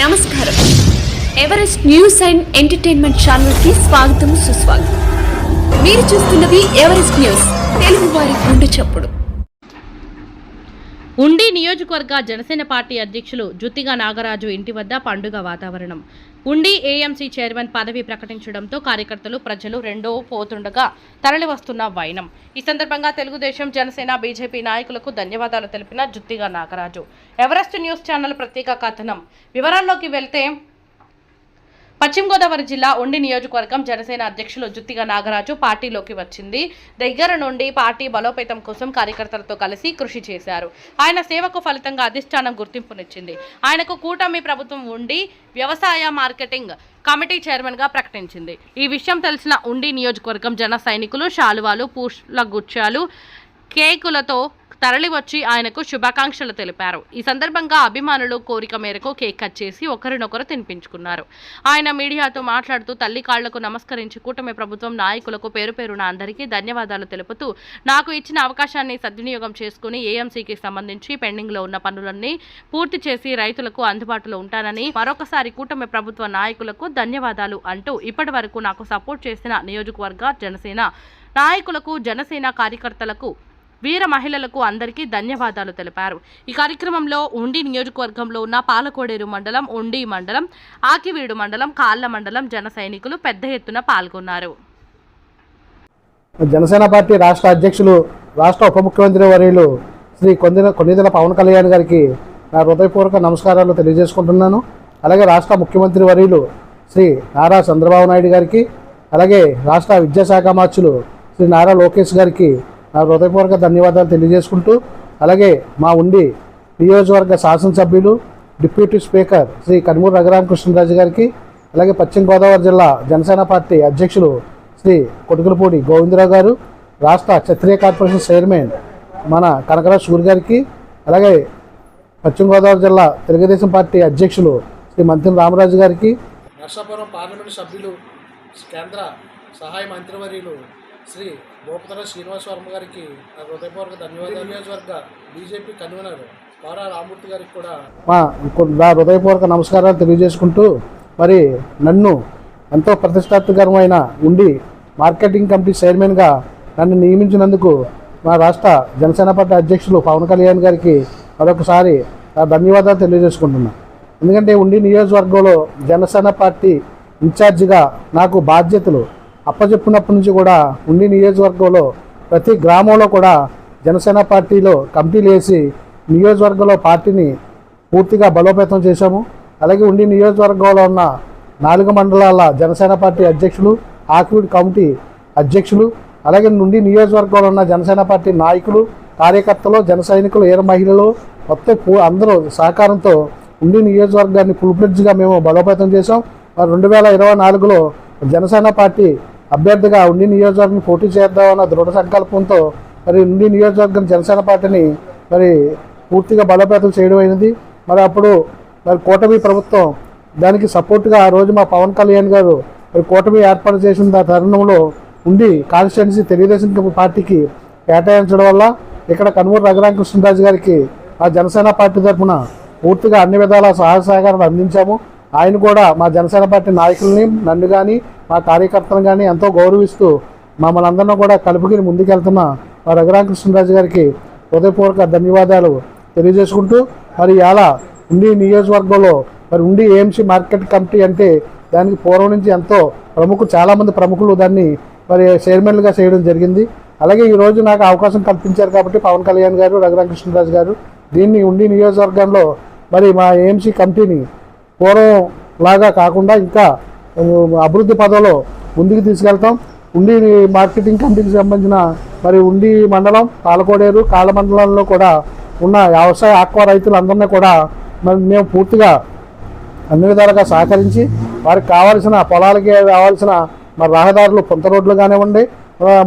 నమస్కారం. Everest news and entertainment ఛానల్కి స్వాగతం సుస్వాగతం. మీరు చూస్తున్నది ఎవరెస్ట్ న్యూస్ తెలుగు వారి గుండె చప్పుడు. ఉండి నియోజకవర్గ జనసేన పార్టీ అధ్యక్షులు జుత్తిగా నాగరాజు ఇంటి వద్ద పండుగ వాతావరణం. ఉండి ఏఎంసీ చైర్మన్ పదవి ప్రకటించడంతో కార్యకర్తలు ప్రజలు రెండో పోతుండగా తరలివస్తున్న వైనం. ఈ సందర్భంగా తెలుగుదేశం జనసేన బీజేపీ నాయకులకు ధన్యవాదాలు తెలిపిన Juttiga Nagaraju. Everest news channel ప్రత్యేక కథనం. వివరాల్లోకి వెళ్తే పశ్చిమ గోదావరి జిల్లా ఉండి నియోజకవర్గం జనసేన అధ్యక్షులు జుత్తిగా నాగరాజు పార్టీలోకి వచ్చింది. దగ్గర నుండి పార్టీ బలోపేతం కోసం కార్యకర్తలతో కలిసి కృషి చేశారు. ఆయన సేవకు ఫలితంగా అధిష్టానం గుర్తింపునిచ్చింది. ఆయనకు కూటమి ప్రభుత్వం ఉండి వ్యవసాయ మార్కెటింగ్ కమిటీ చైర్మన్గా ప్రకటించింది. ఈ విషయం తెలిసిన ఉండి నియోజకవర్గం జన సైనికులు శాలువాలు పూల గుచ్చాలు కేకులతో తరలివచ్చి ఆయనకు శుభాకాంక్షలు తెలిపారు. ఈ సందర్భంగా అభిమానులు కోరిక మేరకు కేక్ కట్ చేసి ఒకరినొకరు తినిపించుకున్నారు. ఆయన మీడియాతో మాట్లాడుతూ తల్లి కాళ్ళకు నమస్కరించి కూటమి ప్రభుత్వం నాయకులకు పేరు పేరున అందరికీ ధన్యవాదాలు తెలుపుతూ నాకు ఇచ్చిన అవకాశాన్ని సద్వినియోగం చేసుకుని ఏఎంసీకి సంబంధించి పెండింగ్లో ఉన్న పనులన్నీ పూర్తి చేసి రైతులకు అందుబాటులో ఉంటానని మరొకసారి కూటమి ప్రభుత్వ నాయకులకు ధన్యవాదాలు అంటూ ఇప్పటి వరకు నాకు సపోర్ట్ చేసిన నియోజకవర్గ జనసేన నాయకులకు జనసేన కార్యకర్తలకు వీర మహిళలకు అందరికీ ధన్యవాదాలు తెలిపారు. ఈ కార్యక్రమంలో ఉండి నియోజకవర్గంలో ఉన్న పాలకోడేరు మండలం ఉండి మండలం ఆకివీడు మండలం కాళ్ళ మండలం జన సైనికులు పెద్ద ఎత్తున పాల్గొన్నారు. జనసేన పార్టీ రాష్ట్ర అధ్యక్షులు రాష్ట్ర ఉప ముఖ్యమంత్రి వర్యులు శ్రీ కొందిన కొన్నిదల పవన్ కళ్యాణ్ గారికి నా హృదయపూర్వక నమస్కారాలు తెలియజేసుకుంటున్నాను. అలాగే రాష్ట్ర ముఖ్యమంత్రి వర్యులు శ్రీ నారా చంద్రబాబు నాయుడు గారికి అలాగే రాష్ట్ర విద్యాశాఖ మార్చులు శ్రీ నారా లోకేష్ గారికి నా హృదయపూర్వక ధన్యవాదాలు తెలియజేసుకుంటూ అలాగే మా ఉండి నియోజకవర్గ శాసనసభ్యులు డిప్యూటీ స్పీకర్ శ్రీ కనుమూరు రఘురామకృష్ణరాజు గారికి అలాగే పశ్చిమ గోదావరి జిల్లా జనసేన పార్టీ అధ్యక్షులు శ్రీ కొడుకులపూడి గోవిందరావు గారు రాష్ట్ర క్షత్రియ కార్పొరేషన్ చైర్మన్ మన కనకరాజ్ సూరి గారికి అలాగే పశ్చిమ గోదావరి జిల్లా తెలుగుదేశం పార్టీ అధ్యక్షులు శ్రీ మంత్రి రామరాజు గారికి నర్సాపురం పార్లమెంటు సభ్యులు కేంద్ర సహాయ మంత్రివర్యులు శ్రీ భూపతర శ్రీనివాస వర్మ గారికి నా హృదయపూర్వక ధన్యవాదాలు. నియోజకవర్గ బీజేపీ కన్వీనర్ పారా రామూర్తి గారికి కూడా నా హృదయపూర్వక నమస్కారాలు తెలియజేసుకుంటూ మరి నన్ను ఎంతో ప్రతిష్టాత్మకరమైన ఉండి మార్కెటింగ్ కమిటీ చైర్మన్గా నన్ను నియమించినందుకు మా రాష్ట్ర జనసేన పార్టీ అధ్యక్షులు పవన్ కళ్యాణ్ గారికి మరొకసారి నా ధన్యవాదాలు తెలియజేసుకుంటున్నా. ఎందుకంటే ఉండి నియోజకవర్గంలో జనసేన పార్టీ ఇన్ఛార్జిగా నాకు బాధ్యతలు అప్పచెప్పినప్పటి నుంచి కూడా ఉండి నియోజకవర్గంలో ప్రతి గ్రామంలో కూడా జనసేన పార్టీలో కమిటీలు వేసి నియోజకవర్గంలో పార్టీని పూర్తిగా బలోపేతం చేశాము. అలాగే ఉండి నియోజకవర్గంలో ఉన్న నాలుగు మండలాల జనసేన పార్టీ అధ్యక్షులు ఆక్విడ్ కమిటీ అధ్యక్షులు అలాగే నుండి నియోజకవర్గంలో ఉన్న జనసేన పార్టీ నాయకులు కార్యకర్తలు జన సైనికులు ఏర మహిళలు మొత్తం పూ- అందరూ సహకారంతో ఉండి నియోజకవర్గాన్ని ఫుల్ఫ్లెడ్జ్గా మేము బలోపేతం చేసాం మరి రెండు వేల ఇరవై నాలుగులో జనసేన పార్టీ అభ్యర్థిగా ఉండి నియోజకవర్గం పోటీ చేద్దామన్న దృఢ సంకల్పంతో మరి ఉండి నియోజకవర్గం జనసేన పార్టీని మరి పూర్తిగా బలోపేతం చేయడం అయినది మరి అప్పుడు మరి కూటమి ప్రభుత్వం దానికి సపోర్ట్గా ఆ రోజు మా పవన్ కళ్యాణ్ గారు మరి కూటమి ఏర్పాటు చేసిన తరుణంలో ఉండి కాన్స్టిట్యున్సీ తెలుగుదేశం పార్టీకి కేటాయించడం వల్ల ఇక్కడ కనుమూరు రఘురామకృష్ణరాజు గారికి ఆ జనసేన పార్టీ తరఫున పూర్తిగా అన్ని విధాల సహాయ సహకారాలు అందించాము. ఆయన కూడా మా జనసేన పార్టీ నాయకుల్ని నన్ను కానీ మా కార్యకర్తలను కానీ ఎంతో గౌరవిస్తూ మమ్మల్ని అందరినీ కూడా కలుపుకుని ముందుకెళ్తున్న మా రఘురామకృష్ణరాజు గారికి హృదయపూర్వక ధన్యవాదాలు తెలియజేసుకుంటూ మరి అలా ఉండి నియోజకవర్గంలో మరి ఉండి ఏఎంసీ మార్కెట్ కమిటీ అంటే దానికి పూర్వం నుంచి ఎంతో ప్రముఖ చాలామంది ప్రముఖులు దాన్ని మరి చైర్మన్లుగా చేయడం జరిగింది. అలాగే ఈ రోజు నాకు అవకాశం కల్పించారు కాబట్టి పవన్ కళ్యాణ్ గారు రఘురామకృష్ణరాజు గారు దీన్ని ఉండి నియోజకవర్గంలో మరి మా ఏఎంసీ కమిటీని పూర్వం లాగా కాకుండా ఇంకా అభివృద్ధి పదంలో ముందుకు తీసుకెళ్తాం. ఉండి మార్కెటింగ్ కమిటీకి సంబంధించిన మరి ఉండి మండలం పాలకోడేరు కాళ్ళ మండలంలో కూడా ఉన్న వ్యవసాయ ఆక్వా రైతులందరినీ కూడా మరి మేము పూర్తిగా అన్ని విధాలుగా సహకరించి వారికి కావాల్సిన పొలాలకి కావాల్సిన మరి రహదారులు పొంత రోడ్లు కానివ్వండి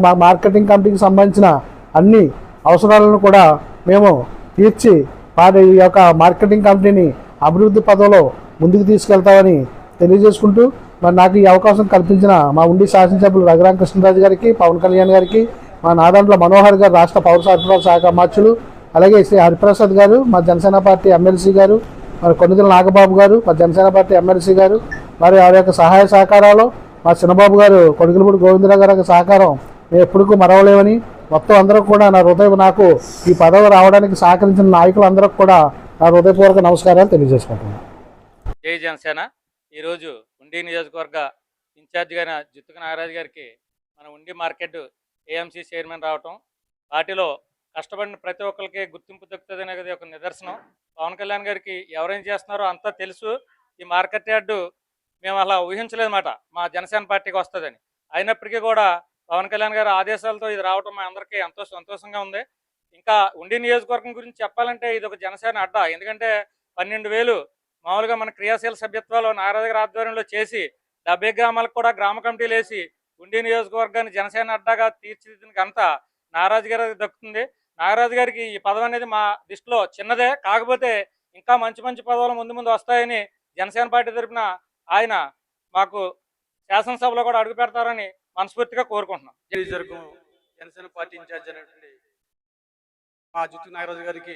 మా మార్కెటింగ్ కమిటీకి సంబంధించిన అన్ని అవసరాలను కూడా మేము తీర్చి వారి యొక్క మార్కెటింగ్ కమిటీని అభివృద్ధి పదంలో ముందుకు తీసుకెళ్తామని తెలియజేసుకుంటూ మరి నాకు ఈ అవకాశం కల్పించిన మా ఉండి శాసనసభ్యులు రఘురామ కృష్ణరాజు గారికి పవన్ కళ్యాణ్ గారికి మా నాదంట్ల మనోహర్ గారు రాష్ట్ర పౌర సరఫరాల శాఖ మార్చులు అలాగే శ్రీ హరిప్రసాద్ గారు మా జనసేన పార్టీ ఎమ్మెల్సీ గారు మరి కొన్నిదల నాగబాబు గారు మా జనసేన పార్టీ ఎమ్మెల్సీ గారు మరి వారి యొక్క సహాయ సహకారాలు మా చిన్నబాబు గారు కొడుకులపూడి గోవిందరావు గారి యొక్క సహకారం మేము ఎప్పుడూ మరవలేమని మొత్తం అందరూ కూడా నా హృదయం నాకు ఈ పదవి రావడానికి సహకరించిన నాయకులందరూ కూడా నా హృదయపూర్వక నమస్కారాలు తెలియజేసుకుంటున్నాను. జై జనసేన? ఈరోజు ఉండి నియోజకవర్గ ఇన్ఛార్జిగా అయిన జిత్తుక నాగరాజు గారికి మన ఉండి మార్కెట్ ఏఎంసీ చైర్మన్ రావటం వాటిలో కష్టపడిన ప్రతి ఒక్కరికి గుర్తింపు దక్కుతుంది అనేది ఒక నిదర్శనం. పవన్ కళ్యాణ్ గారికి ఎవరేం చేస్తున్నారో అంతా తెలుసు. ఈ మార్కెట్ యార్డు మేము అలా ఊహించలేదన్నమాట. మా జనసేన పార్టీకి వస్తుందని. అయినప్పటికీ కూడా పవన్ కళ్యాణ్ గారి ఆదేశాలతో ఇది రావటం మా అందరికీ ఎంతో సంతోషంగా ఉంది. ఇంకా ఉండి నియోజకవర్గం గురించి చెప్పాలంటే ఇది ఒక జనసేన అడ్డా. ఎందుకంటే పన్నెండు వేలు మామూలుగా మన క్రియాశీల సభ్యత్వాలు నారాజు ఆధ్వర్యంలో చేసి డెబ్బై గ్రామాలకు కూడా గ్రామ కమిటీలు వేసి ఉండి నియోజకవర్గాన్ని జనసేన అడ్డాగా తీర్చిదిద్దిన ఘనత నారాజు గారికి దక్కుతుంది. నాగరాజు గారికి ఈ పదవి అనేది మా దృష్టిలో చిన్నదే కాకపోతే ఇంకా మంచి మంచి పదవులు ముందు ముందు వస్తాయని జనసేన పార్టీ తరపున ఆయన మాకు శాసనసభలో కూడా అడుగు పెడతారని మనస్ఫూర్తిగా కోరుకుంటున్నాం. జనసేన పార్టీ ఇన్ఛార్జ్ అయినటువంటి మా జుత్తు నాగరాజు గారికి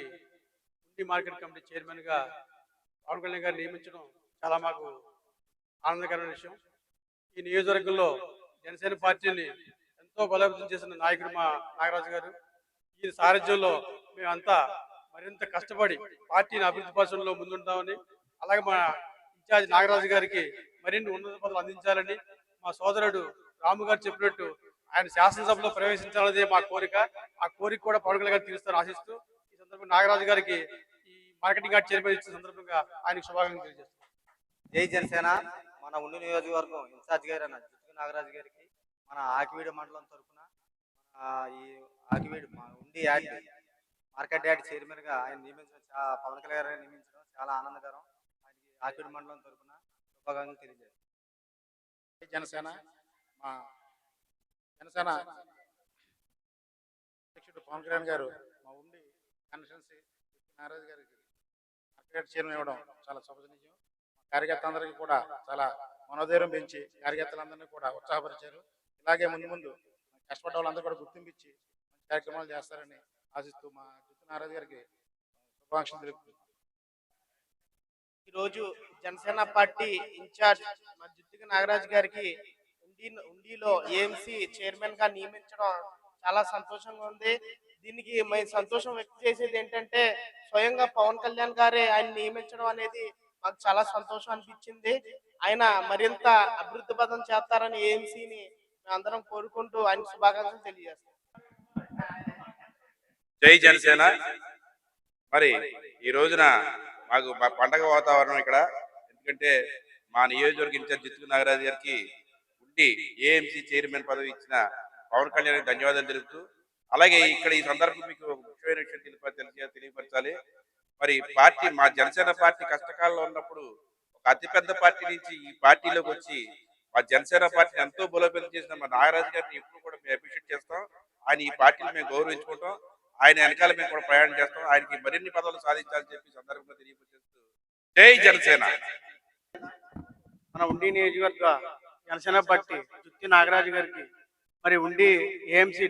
ఉండి మార్కెట్ కమిటీ చైర్మన్గా పవన్ కళ్యాణ్ గారు నియమించడం చాలా మాకు ఆనందకరమైన విషయం. ఈ నియోజకవర్గంలో జనసేన పార్టీని ఎంతో బలోపేతం చేసిన నాయకుడు మా నాగరాజు గారు. ఈ సారథ్యంలో మేమంతా మరింత కష్టపడి పార్టీని అభివృద్ధి పరచడంలో ముందుంటామని అలాగే మా ఇన్ఛార్జ్ నాగరాజు గారికి మరిన్ని ఉన్నత పదవులు అందించాలని మా సోదరుడు రాము గారు చెప్పినట్టు ఆయన శాసనసభలో ప్రవేశించాలనేది మా కోరిక. ఆ కోరిక కూడా పవన్ కళ్యాణ్ గారు తీరుస్తారని ఆశిస్తూ ఈ సందర్భంగా నాగరాజు గారికి మార్కెటింగ్ గార్డ్ చైర్మన్ ఇచ్చిన సందర్భంగా ఆయనకు శుభాకాంక్షలు తెలియజేస్తున్నాను జై జనసేన. మన ఉండి నియోజకవర్గం ఇన్ఛార్జ్ గారు అన్న జిత్తుకు నాగరాజు గారికి మన ఆకివీడు మండలం తరఫున ఈ ఆకివీడు ఉండి యాడ్ మార్కెట్ యాడ్ చైర్మన్గా ఆయన నియమించడం పవన్ కళ్యాణ్ గారిని నియమించడం చాలా ఆనందకరం. ఆయనకి ఆకివీడు మండలం తరఫున శుభాకాంక్షలు తెలియజేస్తాను జనసేన. మా జనసేన అధ్యక్షుడు పవన్ కళ్యాణ్ గారు మా ఉండి కాన్స్టిట్యున్సీ నారాజు గారికి మార్కెట్ చైర్మన్ ఇవ్వడం చాలా శుభజనీయం కార్యకర్తలందరికీ కూడా చాలా మనోధైర్యం పెంచి కార్యకర్తలందరినీ కూడా ఉత్సాహపరిచారు. ఇలాగే ముందు ముందు కష్టపడ్డ వాళ్ళందరూ కూడా గుర్తింపించి మంచి కార్యక్రమాలు చేస్తారని ఆశిస్తూ మా జిత్తు నారాజు గారికి శుభాకాంక్షలు తెలుపుతున్నాను ఈరోజు జనసేన పార్టీ ఇన్ఛార్జ్ మా జుత్తిక నాగరాజు గారికి ఉండి ఉండిలో ఏఎంసీ చైర్మన్గా నియమించడం చాలా సంతోషంగా ఉంది. దీనికి మేము సంతోషం వ్యక్తం చేసేది ఏంటంటే స్వయంగా పవన్ కళ్యాణ్ గారే ఆయన నియమించడం అనేది మాకు చాలా సంతోషం అనిపించింది. ఆయన మరింత అభివృద్ధి పదం చేస్తారని ఏఎంసీని అందరం కోరుకుంటూ ఆయన శుభాకాంక్షలు తెలియజేస్తాం. జై జనసేన. మరి ఈ రోజున మాకు మా పండగ వాతావరణం ఇక్కడ. ఎందుకంటే మా నియోజకవర్గ ఇన్ఛార్జ్ జిత్తుకు నాగరాజు గారికి ఉండి ఏఎంసీ చైర్మన్ పదవి ఇచ్చిన పవన్ కళ్యాణ్ ధన్యవాదాలు తెలుపుతూ అలాగే ఇక్కడ ఈ సందర్భం మీకు ముఖ్యమైన విషయం తెలియ- తెలియపరచాలి. మరి పార్టీ మా జనసేన పార్టీ కష్టకాలంలో ఉన్నప్పుడు ఒక అతిపెద్ద పార్టీ నుంచి ఈ పార్టీలోకి వచ్చి మా జనసేన పార్టీని ఎంతో బలోపేతం చేసిన మా నాగరాజు గారిని ఎప్పుడు కూడా మేము అప్రిషియేట్ చేస్తాం. ఆయన ఈ పార్టీని మేము గౌరవించుకుంటాం. ఆయన వెనకాల మేము కూడా ప్రయాణం చేస్తాం. ఆయనకి మరిన్ని పదవులు సాధించాలని చెప్పి సందర్భంగా తెలియపరిచేస్తూ జై జనసేన! మన ఉండి నియోజకవర్గ జనసేన పార్టీ జుత్తి నాగరాజు గారికి మరి ఉండి ఏఎంసీ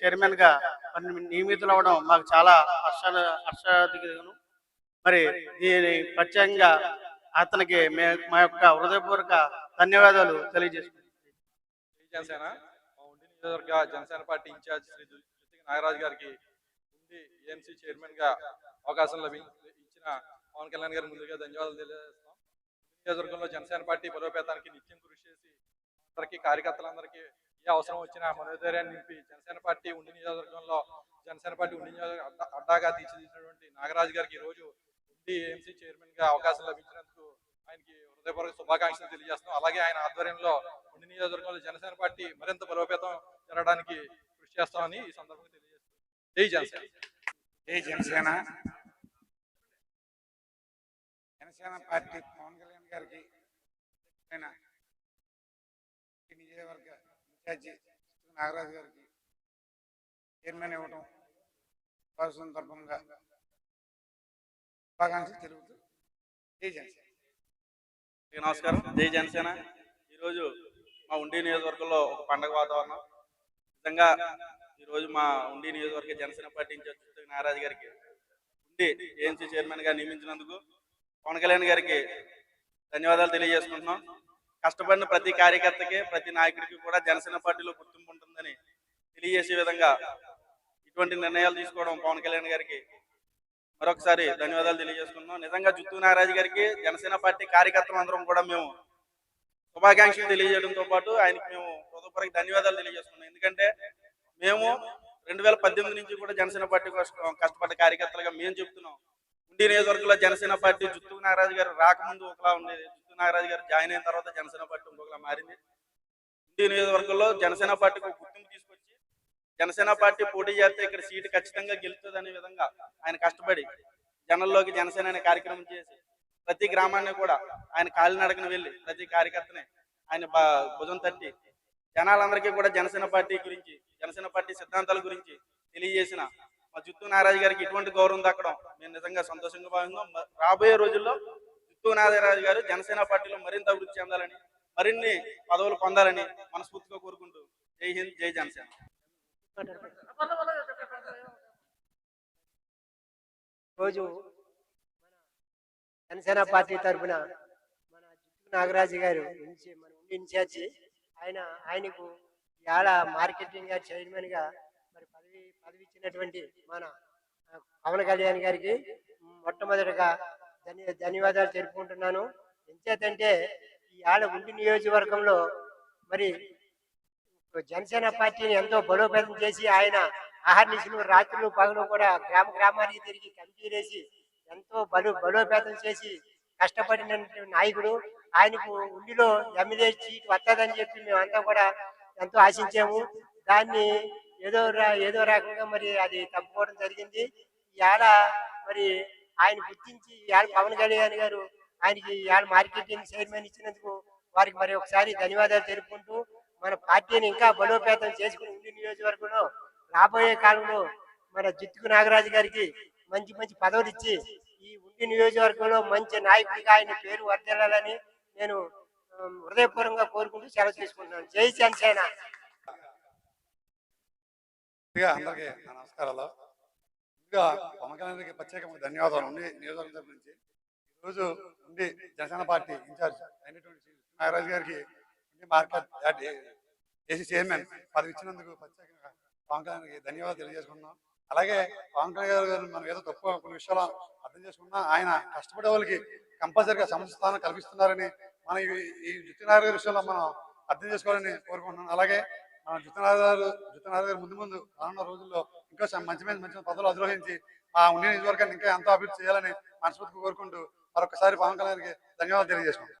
చైర్మన్గా మరి నియమితులు అవ్వడం మాకు చాలా హర్ష హర్షాధికను మరి దీని ప్రత్యేకంగా అతనికి మే మా యొక్క హృదయపూర్వక ధన్యవాదాలు తెలియజేస్తున్నాం జనసేన. ఉండి నియోజకవర్గ జనసేన పార్టీ ఇన్ఛార్జ్ శ్రీ నాగరాజు గారికి ఉండి ఏఎంసీ చైర్మన్గా అవకాశం లభించిన పవన్ కళ్యాణ్ గారికి ముందుగా ధన్యవాదాలు తెలియజేస్తున్నాం. నియోజకవర్గంలో జనసేన పార్టీ బలోపేతానికి నిత్యం కృషి చేసి అందరికీ కార్యకర్తలందరికీ ఏ అవసరం వచ్చినా మనోధైర్యాన్ని నింపి జనసేన పార్టీ ఉండి నియోజకవర్గంలో జనసేన పార్టీ ఉండి నియోజకవర్గ అడ్డాగా తీర్చిదిద్దినటువంటి నాగరాజు గారికి ఈరోజు రోజు ఉండి ఏఎంసీ చైర్మన్గా అవకాశం లభించినందుకు ఆయనకి హృదయపూర్వక శుభాకాంక్షలు తెలియజేస్తున్నాం. అలాగే ఆయన ఆధ్వర్యంలో ఉండి నియోజకవర్గంలో జనసేన పార్టీ మరింత బలోపేతం జరగడానికి కృషి చేస్తామని ఈ సందర్భంగా తెలియజేస్తున్నాం. జై జనసేన. జై జనసేన. జనసేన పార్టీ పవన్ కళ్యాణ్ గారికి ఆయన ఇన్ఛార్జి నాగరాజు గారికి చైర్మన్ ఇవ్వడం వారి సందర్భంగా శుభాకాంక్షలు తెలుపుతూ జై జనసేన. నమస్కారం. జై జనసేన. ఈరోజు మా ఉండి నియోజకవర్గంలో ఒక పండగ వాతావరణం. నిజంగా ఈరోజు మా ఉండి నియోజకవర్గ జనసేన పార్టీ ఇన్ఛార్జ్ నాగరాజు గారికి ఉండి ఏఎన్సీ చైర్మన్గా నియమించినందుకు పవన్ కళ్యాణ్ గారికి ధన్యవాదాలు తెలియజేసుకుంటున్నాం. కష్టపడిన ప్రతి కార్యకర్తకి ప్రతి నాయకుడికి కూడా జనసేన పార్టీలో గుర్తింపు ఉంటుందని తెలియజేసే విధంగా ఇటువంటి నిర్ణయాలు తీసుకోవడం పవన్ కళ్యాణ్ గారికి మరొకసారి ధన్యవాదాలు తెలియజేసుకున్నాం నిజంగా జుత్తు నారాజు గారికి జనసేన పార్టీ కార్యకర్తలు అందరం కూడా మేము శుభాకాంక్షలు తెలియజేయడంతో పాటు ఆయనకి మేము హృదయపూర్వక ధన్యవాదాలు తెలియజేసుకున్నాం ఎందుకంటే మేము రెండు వేల పద్దెనిమిది నుంచి కూడా జనసేన పార్టీ కష్టపడ్డ కార్యకర్తలుగా మేము చెప్తున్నాం. ఉండి నియోజకవర్గంలో జనసేన పార్టీ జుత్తు నాగరాజు గారు రాకముందు ఒకలా ఉండేది. నాగరాజు గారు జాయిన్ అయిన తర్వాత జనసేన పార్టీ ఇంకొకలా మారింది. ఉండి నియోజకవర్గంలో జనసేన పార్టీకి గుర్తింపు తీసుకొచ్చి జనసేన పార్టీ పోటీ చేస్తే ఇక్కడ సీటు ఖచ్చితంగా గెలుస్తుంది అనే విధంగా ఆయన కష్టపడి జనంలోకి జనసేన అనే కార్యక్రమం చేసి ప్రతి గ్రామాన్ని కూడా ఆయన కాలినడకన వెళ్ళి ప్రతి కార్యకర్తని ఆయన భుజం తట్టి జనాలందరికీ కూడా జనసేన పార్టీ గురించి జనసేన పార్టీ సిద్ధాంతాల గురించి తెలియజేసిన మా జుత్తు నారాజు గారికి ఇటువంటి గౌరవం దక్కడం మేము నిజంగా సంతోషంగా భావిస్తున్నాం. రాబోయే రోజుల్లో జుత్తు గారు జనసేన పార్టీలో మరింత అభివృద్ధి చెందాలని మరిన్ని పదవులు పొందాలని మనస్ఫూర్తిగా కోరుకుంటూ జై హింద్ జై జనసేన. రోజు మన జనసేన పార్టీ తరఫున మన జుట్టు నాగరాజు గారు మన ఇన్ఛార్జి ఆయన ఆయనకు ఇవాళ మార్కెటింగ్గా చైర్మన్గా మరి పదవి పదవి ఇచ్చినటువంటి మన పవన్ కళ్యాణ్ గారికి మొట్టమొదటిగా ధన్యవాదాలు తెలుపుకుంటున్నాను. ఎంచేతంటే ఆడ ఉండి నియోజకవర్గంలో మరి జనసేన పార్టీని ఎంతో బలోపేతం చేసి ఆయన ఆహర్నిశలు రాత్రులు పగలు కూడా గ్రామ గ్రామానికి తిరిగి కమిటీ ఎంతో బలు బలోపేతం చేసి కష్టపడిన నాయకుడు. ఆయనకు ఉండిలో ఎమ్మెల్యే సీట్ వస్తుందని చెప్పి మేమంతా కూడా ఎంతో ఆశించాము. దాన్ని ఏదో ఏదో రకంగా మరి అది తప్పుకోవడం జరిగింది. ఇవాళ మరి ఆయన గుర్తించి ఇవాళ పవన్ కళ్యాణ్ గారు ఆయనకి ఇవాళ మార్కెటింగ్ చైర్మన్ ఇచ్చినందుకు వారికి మరి ఒకసారి ధన్యవాదాలు తెలుపుకుంటూ మన పార్టీని ఇంకా బలోపేతం చేసుకుని ఉండి నియోజకవర్గంలో రాబోయే కాలంలో మన జిత్తుకు నాగరాజు గారికి మంచి మంచి పదవులు ఇచ్చి ఈ ఉండి నియోజకవర్గంలో మంచి నాయకుడిగా ఆయన పేరు వర్దిల్లాలని నేను హృదయపూర్వకంగా కోరుకుంటూ సెలవు తీసుకుంటున్నాను. జై జనసేన. అందరికీ నమస్కారాలు. ముందుగా పవన్ కళ్యాణ్కి ప్రత్యేకంగా ధన్యవాదాలు. ఉండి నియోజకవర్గం నుంచి ఈరోజు ఉండి జనసేన పార్టీ ఇన్ఛార్జ్ అయినటువంటి శ్రీ నాగరాజు గారికి ఉండి మార్కెట్ ఏసీ చైర్మన్ పదవి ఇచ్చినందుకు ప్రత్యేకంగా పవన్ కళ్యాణ్కి ధన్యవాదాలు తెలియజేసుకున్నాం అలాగే పవన్ కళ్యాణ్ గారు మనం ఏదో తక్కువ కొన్ని విషయాలు అర్థం చేసుకున్నా ఆయన కష్టపడే వాళ్ళకి కంపల్సరిగా సమస్య స్థానం కల్పిస్తున్నారని మనం ఈ- ఈ జుత్తినారాయణ గారి విషయంలో మనం అర్థం చేసుకోవాలని కోరుకుంటున్నాను అలాగే మన జుత్తనాథ్ గారు జుత్తనాథ్ గారు ముందు ముందు రానున్న రోజుల్లో ఇంకా మంచి మంచి మంచి పదవులు అధిరోహించి ఆ ఉండే నియోజకవర్గాన్ని ఇంకా ఎంతో అభివృద్ధి చేయాలని మనస్ఫూర్తిగా కోరుకుంటూ మరొకసారి పవన్ కళ్యాణ్కి ధన్యవాదాలు తెలియజేసుకుంటాం